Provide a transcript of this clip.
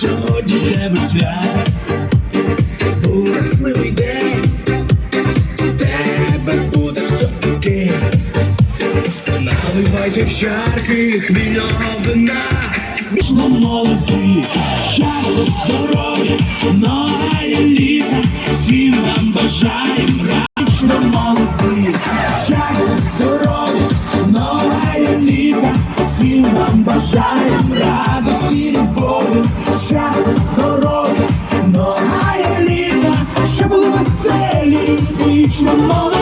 тебе свят, буде щасливий день, в тебе буде все окей. Наливайте в чарки хмільного вина. Вічно молоді, щастя, здоров'я, нове літа, всім вам бажаєм Вічно молоді, щастя, здоров'я, нове літа, всім вам бажаєм радості, були веселі, вічно